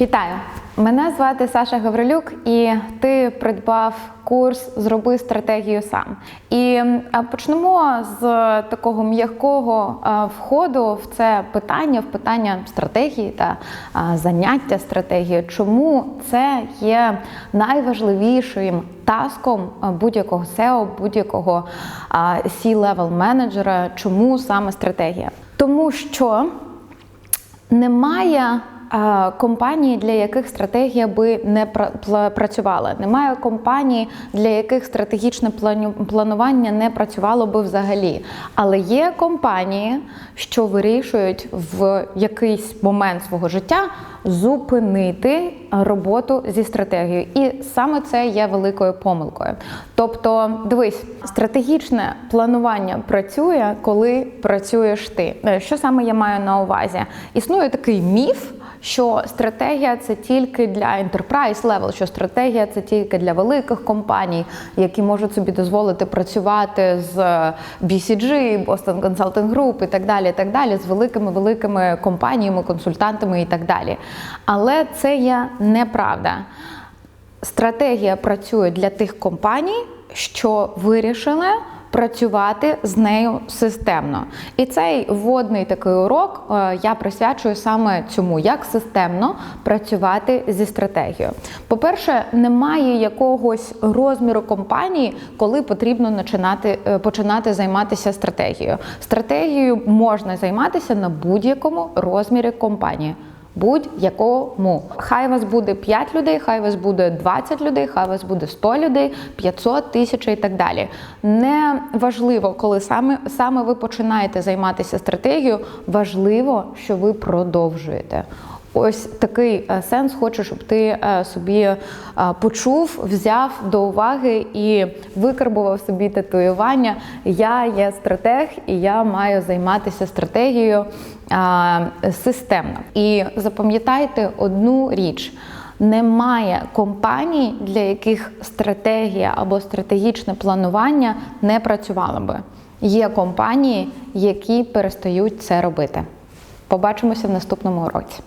Вітаю! Мене звати Саша Гаврилюк, і ти придбав курс Зроби стратегію сам. І почнемо з такого м'якого входу в це питання, в питання стратегії та заняття стратегією. Чому це є найважливішим таском будь-якого SEO, будь-якого C-level менеджера? Чому саме стратегія? Тому що немає компаній, для яких стратегія би не пра- працювала. Немає компаній, для яких стратегічне планування не працювало би взагалі. Але є компанії, що вирішують в якийсь момент свого життя зупинити роботу зі стратегією. І саме це є великою помилкою. Тобто, дивись, стратегічне планування працює, коли працюєш ти. Е, Що саме я маю на увазі? Існує такий міф. Що стратегія це тільки для enterprise level, що стратегія це тільки для великих компаній, які можуть собі дозволити працювати з BCG, Boston Consulting Group і так далі, і так далі, з великими великими компаніями, консультантами і так далі. Але це є неправда. Стратегія працює для тих компаній, що вирішили працювати з нею системно. І цей вводний такий урок е, я присвячую саме цьому, як системно працювати зі стратегією. По-перше, немає якогось розміру компанії, коли потрібно починати, е, починати займатися стратегією. Стратегією можна займатися на будь-якому розмірі компанії будь-якому. Хай вас буде 5 людей, хай вас буде 20 людей, хай вас буде 100 людей, 500, тисяча і так далі. Не важливо, коли саме, саме ви починаєте займатися стратегією, важливо, що ви продовжуєте. Ось такий е, сенс хочу, щоб ти е, собі е, почув, взяв до уваги і викарбував собі татуювання. Я є стратег, і я маю займатися стратегією системно. І запам'ятайте одну річ. Немає компаній, для яких стратегія або стратегічне планування не працювало би. Є компанії, які перестають це робити. Побачимося в наступному уроці.